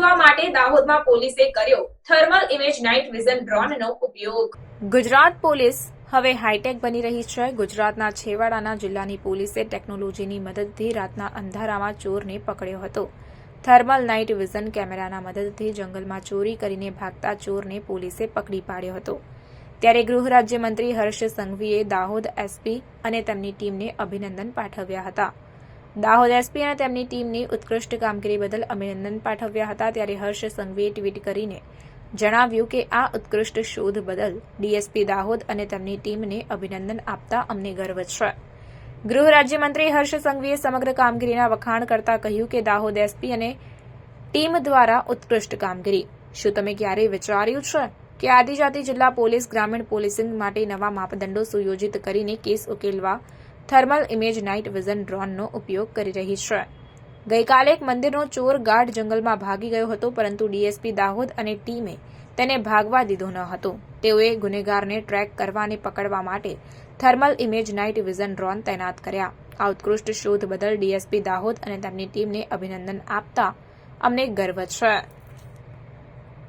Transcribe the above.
શોધવા માટે દાહોદમાં પોલીસે કર્યો થર્મલ ઇમેજ નાઇટ વિઝન ડ્રોનનો ઉપયોગ. ગુજરાત પોલીસ હવે હાઈટેક બની રહી છે. ગુજરાતના છેવાડાના જિલ્લાની પોલીસે ટેકનોલોજીની મદદથી રાતના અંધારામાં ચોરને પકડ્યો હતો. થર્મલ નાઇટ વિઝન કેમેરાના મદદથી જંગલમાં ચોરી કરીને ભાગતા ચોરને પોલીસે પકડી પાડ્યો હતો. ત્યારે ગૃહ રાજ્યમંત્રી હર્ષ સંઘવીએ દાહોદ એસપી અને તેમની ટીમને અભિનંદન પાઠવ્યા હતા. દાહોદ એસપી અને તેમની ટીમની ઉત્કૃષ્ટ કામગીરી બદલ અભિનંદન પાઠવ્યા હતા. ત્યારે હર્ષ સંઘવીએ ટ્વીટ કરીને જણાવ્યું કે આ ઉત્કૃષ્ટ શોધ બદલ ડીએસપી દાહોદ અને તેમની ટીમને અભિનંદન આપતા અમને ગર્વ છે. ગૃહ રાજ્યમંત્રી હર્ષ સંઘવીએ સમગ્ર કામગીરીના વખાણ કરતા કહ્યું કે દાહોદ એસપી અને ટીમ દ્વારા ઉત્કૃષ્ટ કામગીરી. શું તમે ક્યારેય વિચાર્યું છે કે આદિજાતિ જિલ્લા પોલીસ ગ્રામીણ પોલીસિંગ માટે નવા માપદંડો સુયોજિત કરીને કેસ ઉકેલવા થર્મલ ઇમેજ નાઇટ વિઝન ડ્રોનનો ઉપયોગ કરી રહી છે. ગઈકાલે એક મંદિરનો ચોર ગાઢ જંગલમાં ભાગી ગયો હતો, પરંતુ ડીએસપી દાહોદ અને ટીમે તેને ભાગવા દીધો ન હતો. તેઓએ ગુનેગારને ટ્રેક કરવા અને પકડવા માટે thermal image night vision drone તૈનાત કર્યા. આ ઉત્કૃષ્ટ શોધ બદલ ડીએસપી દાહોદ અને તેમની ટીમને અભિનંદન આપતા અમને ગર્વ છે.